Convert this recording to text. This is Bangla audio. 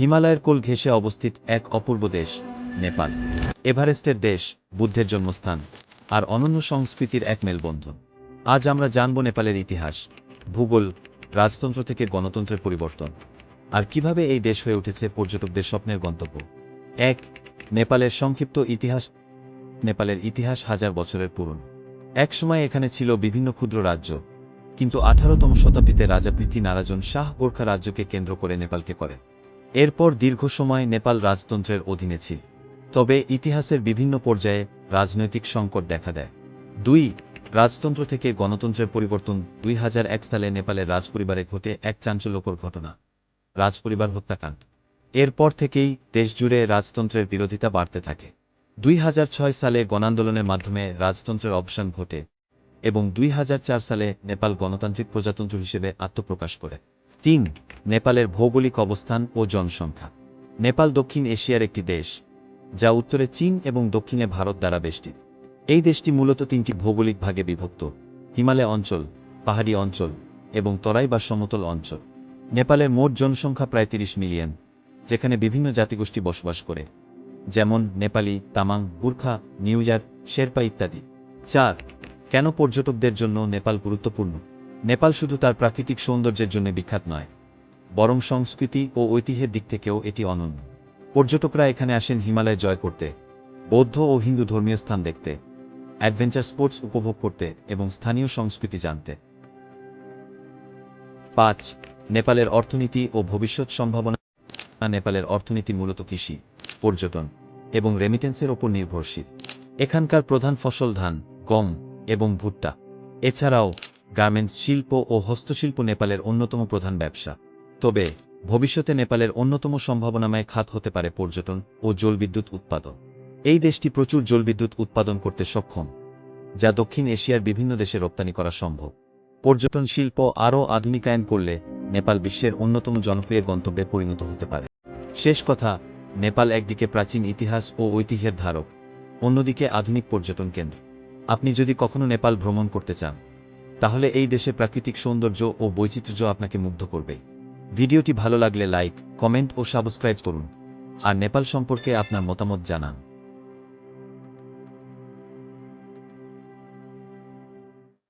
হিমালয়ের কোল ঘেঁষে অবস্থিত এক অপূর্ব দেশ, নেপাল। এভারেস্টের দেশ, বুদ্ধের জন্মস্থান, আর অনন্য সংস্কৃতির এক মেলবন্ধন। আজ আমরা জানব নেপালের ইতিহাস, ভূগোল, রাজতন্ত্র থেকে গণতন্ত্রের পরিবর্তন, আর কীভাবে এই দেশ হয়ে উঠেছে পর্যটকদের স্বপ্নের গন্তব্য। এক, নেপালের সংক্ষিপ্ত ইতিহাস, নেপালের ইতিহাস হাজার বছরের পুরনো। একসময় এখানে ছিল বিভিন্ন ক্ষুদ্র রাজ্য, কিন্তু আঠারোতম শতাব্দীতে রাজা পৃথ্বী নারাজন শাহ গোর্খা রাজ্যকে কেন্দ্র করে নেপালকে করেন। এরপর দীর্ঘ সময় নেপাল রাজতন্ত্রের অধীনে ছিল। তবে ইতিহাসের বিভিন্ন পর্যায়ে রাজনৈতিক সংকট দেখা দেয়। দুই, রাজতন্ত্র থেকে গণতন্ত্রের পরিবর্তন। দুই হাজার এক সালে নেপালের রাজপরিবারে ঘটে এক চাঞ্চল্যকর ঘটনা। রাজপরিবার হত্যাকাণ্ড। এরপর থেকেই দেশজুড়ে রাজতন্ত্রের বিরোধিতা বাড়তে থাকে। দুই হাজার ছয় সালে গণান্দোলনের মাধ্যমে রাজতন্ত্রের অবসান ঘটে এবং দুই হাজার চার সালে নেপাল গণতান্ত্রিক প্রজাতন্ত্র হিসেবে আত্মপ্রকাশ করে। তিন, নেপালের ভৌগোলিক অবস্থান ও জনসংখ্যা। নেপাল দক্ষিণ এশিয়ার একটি দেশ, যা উত্তরে চীন এবং দক্ষিণে ভারত দ্বারা বেষ্টিত। এই দেশটি মূলত তিনটি ভৌগোলিক ভাগে বিভক্ত, হিমালয় অঞ্চল, পাহাড়ি অঞ্চল এবং তরাই বা সমতল অঞ্চল। নেপালের মোট জনসংখ্যা প্রায় তিরিশ মিলিয়ন, যেখানে বিভিন্ন জাতিগোষ্ঠী বসবাস করে, যেমন নেপালি, তামাং, গুর্খা নিউজার শেরপা ইত্যাদি। চার, কেন পর্যটকদের জন্য নেপাল গুরুত্বপূর্ণ? নেপাল শুধু তার প্রাকৃতিক সৌন্দর্যের জন্য বিখ্যাত নয়, বরং সংস্কৃতি ও ঐতিহ্যের দিক থেকেও এটি অনন্য। পর্যটকরা এখানে আসেন হিমালয় জয় করতে, বৌদ্ধ ও হিন্দু ধর্মীয় স্থান দেখতে, অ্যাডভেঞ্চার স্পোর্টস উপভোগ করতে এবং স্থানীয় সংস্কৃতি জানতে। পাঁচ, নেপালের অর্থনীতি ও ভবিষ্যৎ সম্ভাবনা। নেপালের অর্থনীতি মূলত কৃষি, পর্যটন এবং রেমিটেন্সের ওপর নির্ভরশীল। এখানকার প্রধান ফসল ধান, গম এবং ভুট্টা। এছাড়াও গার্মেন্টস শিল্প ও হস্তশিল্প নেপালের অন্যতম প্রধান ব্যবসা। তবে, ভবিষ্যতে নেপালের অন্যতম সম্ভাবনাময় খাত হতে পারে পর্যটন ও জলবিদ্যুৎ উৎপাদন। এই দেশটি প্রচুর জলবিদ্যুৎ উৎপাদন করতে সক্ষম, যা দক্ষিণ এশিয়ার বিভিন্ন দেশে রপ্তানি করা সম্ভব। পর্যটন শিল্প আরও আধুনিকায়ন করলে নেপাল বিশ্বের অন্যতম জনপ্রিয় গন্তব্যে পরিণত হতে পারে। শেষ কথা, নেপাল একদিকে প্রাচীন ইতিহাস ও ঐতিহ্যের ধারক, অন্যদিকে আধুনিক পর্যটন কেন্দ্র। আপনি যদি কখনো নেপাল ভ্রমণ করতে চান তাহলে এই দেশে প্রাকৃতিক সৌন্দর্য ও বৈচিত্র্য আপনাকে মুগ্ধ করবে। ভিডিওটি ভালো লাগলে লাইক, কমেন্ট ও সাবস্ক্রাইব করুন। আর নেপাল সম্পর্কে আপনার মতামত জানান।